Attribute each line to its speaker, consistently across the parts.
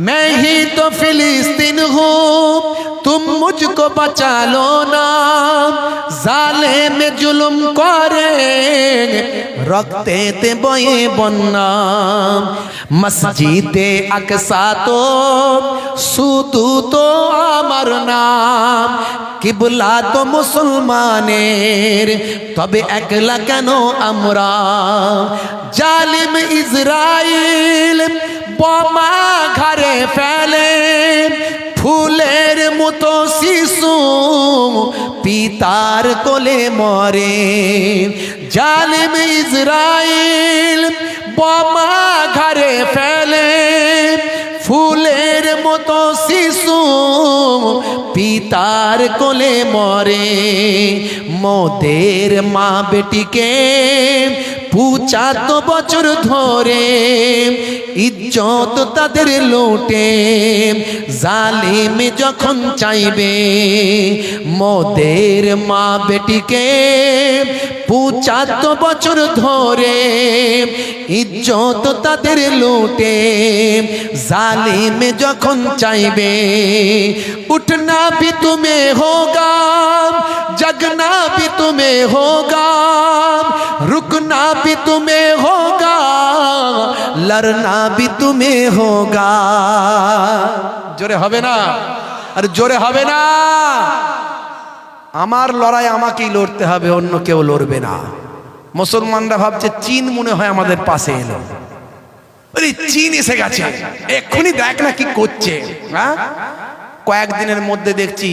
Speaker 1: मैं ही तो फिलिस्तीन हूँ तुम मुझको बचा लो ना জালে মে জুলুম করে রক্তে তে বয়ে বন্যা মসজিদে আকসা তো শুধু তো আমার নাম কিবলা তো মুসলমানের তবে একলা কেন আমরা জালিম ইসরাইল বোমা ঘরে ফেলে, ফুলের মতো শিশু পিতার কোলে মরে। জালিম ইসরাইল বোমা ঘরে ফেলে, ফুলের মতো শিশু পিতার কোলে মরে। মোদের মা বেটিকে পুচাত বছর ধরে ইজ্জত তাদের লোটে। জালিমে যখন চাইবে, মদের মা বেটিকে পুচাত বছর ধরে ইজ্জত তাদের লোটে। জালিমে যখন চাইবে উঠনা ভি তুমি হোগা জগনা ভি তুমি হোগা। रुकना भी तुम्हें होगा लड़ना भी तुम्हें होगा জোরে হবে না আর জোরে হবে না আমার লড়াই আমাকেই লড়তে হবে অন্য কেউ লড়বে না মুসলমানরা ভাবছে চীন মনে হয় আমাদের পাশে এলো আরে চীন এসে গেছে এক্ষুনি দেখ না কি করছে হ্যাঁ কয়েকদিনের মধ্যে দেখছি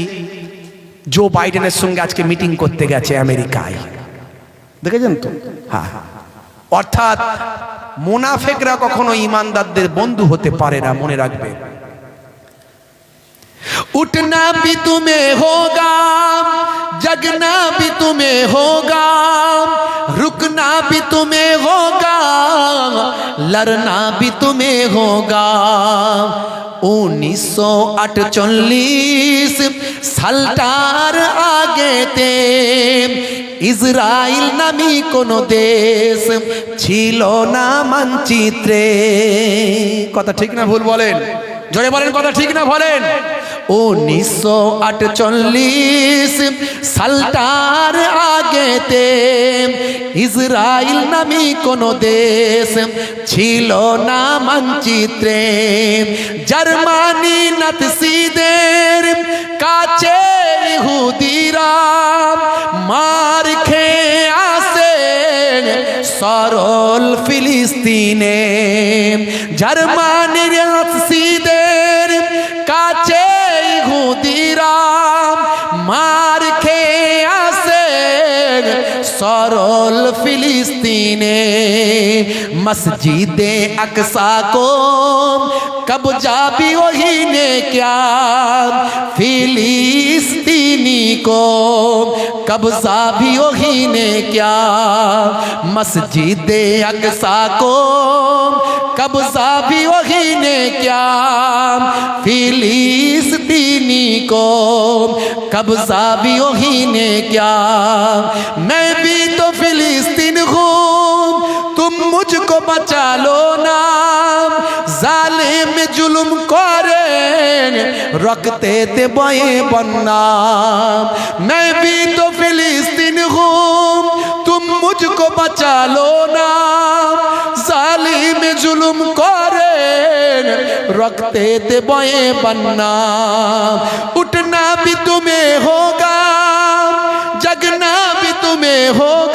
Speaker 1: জো বাইডেনের সঙ্গে আজকে মিটিং করতে গেছে আমেরিকায় দেখেছেন তো? হ্যাঁ। অর্থাৎ মোনাফেকরা কখনো ইমানদারদের বন্ধু হতে পারে না, মনে রাখবে। উঠনা বি তুমে হোগা জগনা বি তুমে হোগা রুকনা বি তুমে হোগা লড়না বি তুমে হোগা। উনিশশো আটচল্লিশ সালটার আগেতে ইসরায়েল নামি কোনো দেশ ছিল না মানচিত্রে। কথা ঠিক না, ভুল বলেন। জোরে বলেন, কথা ঠিক না, বলেন। উনিশশো আটচল্লিশ সালটার আগেতে ইসরায়েল নামি কোনো দেশ ছিল না মানচিত্রে। জার্মানি নাতসিদের কাছে ইহুদিরা মার খেয়ে আসে সরল ফিলিস্তিনে। জার্মানির নাতসিদের सौरोल फिलिस्तीने मस्जिद अक्सा को कब्जा भी वही ने क्या? फिलिस्तीनी को कब कब्जा भी वही ने क्या? मस्जिद अक्सा को कब कब्जा भी वही ने क्या? फिलिस्तीनी को कब्जा भी वही ने क्या? मैं तो फिलिस्तीन खूब तुम मुझको बचा लो नाम। जालिम जुलुम करें रखते थे बए बनना मैं भी तो फिलिस्तीन हूँ तुम मुझको बचा लो ना जालिम जुलुम करें रखते थे बए बनना उठना भी तुम्हें होगा, जगना भी तुम्हें होगा।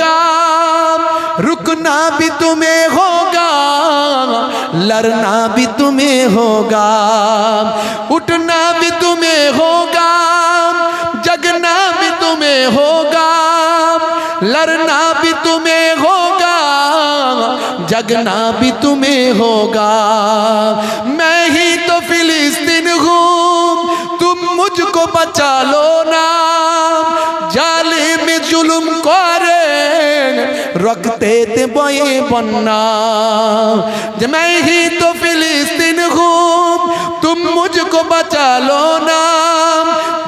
Speaker 1: रुकना भी तुम्हें होगा लड़ना भी तुम्हें होगा उठना भी तुम्हें होगा जगना भी तुम्हें होगा लड़ना भी तुम्हें होगा जगना भी तुम्हें होगा रखते थे बोए बनना मैं ही तो फिलिस्तीन हूँ तुम मुझको बचा लो ना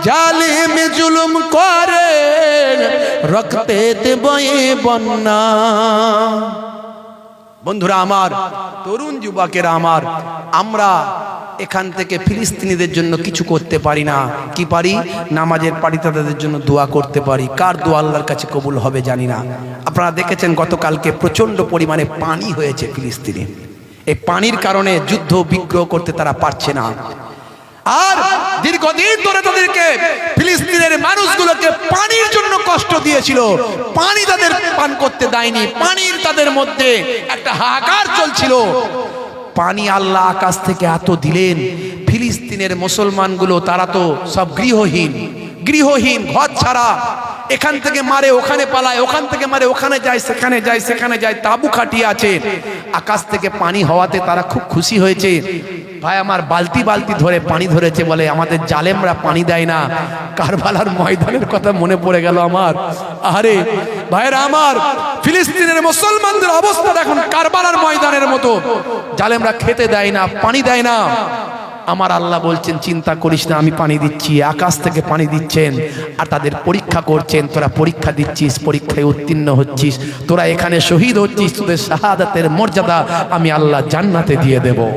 Speaker 1: जाले में जुलम करे रखते थे बोए बनना বন্ধুরা আমার, তরুণ যুবকেরা আমার, আমরা এখান থেকে ফিলিস্তিনিদের জন্য কিছু করতে পারি না। কি পারি? নামাজের পারি তাদের জন্য দোয়া করতে পারি। কার দোয়া আল্লাহর কাছে কবুল হবে জানি না। আপনারা দেখেছেন গতকালকে প্রচণ্ড পরিমাণে পানি হয়েছে ফিলিস্তিনে। এই পানির কারণে যুদ্ধ বিগ্রহ করতে তারা পারছে না। আর দীর্ঘদিন ধরে তাদেরকে ফিলিস্তিনের মানুষগুলোকে পানির জন্য কষ্ট দিয়েছিল। পানি তাদের পান করতে দেয়নি। পানির তাদের মধ্যে একটা হাহাকার চলছিল। পানি আল্লাহ আকাশ থেকে এত দিলেন, ফিলিস্তিনের মুসলমানগুলো তারা তো সব গৃহহীন। গৃহহীন, ঘর ছাড়া। এখান থেকে মারে, ওখানে পালায়, ওখান থেকে মারে, ওখানে যায়, সেখানে যায় সেখানে যায়, তাবু খাটিয়ে আছে। আকাশ থেকে পানি হওয়াতে তারা খুব খুশি হয়েছে। ভাই, আমার বালতি বালতি ধরে পানি ধরেছে বলে আমাদের জালেমরা পানি দেয় না। কারবালার ময়দানের কথা মনে পড়ে গেল আমার। আরে ভাইরা আমার, ফিলিস্তিনের মুসলমানদের অবস্থা এখন কারবালার ময়দানের মতো। জালেমরা খেতে দেয় না, পানি দেয় না। আমার আল্লাহ বলছেন, চিন্তা করিস না, আমি পানি দিচ্ছি, আকাশ থেকে পানি দিচ্ছেন, আর তাদের পরীক্ষা করছেন, তোরা পরীক্ষা দিচ্ছিস, পরীক্ষায় উত্তীর্ণ হচ্ছিস, তোরা এখানে শহীদ হচ্ছিস, তোদের শাহাদাতের মর্যাদা আমি আল্লাহ জান্নাতে দিয়ে দেবো।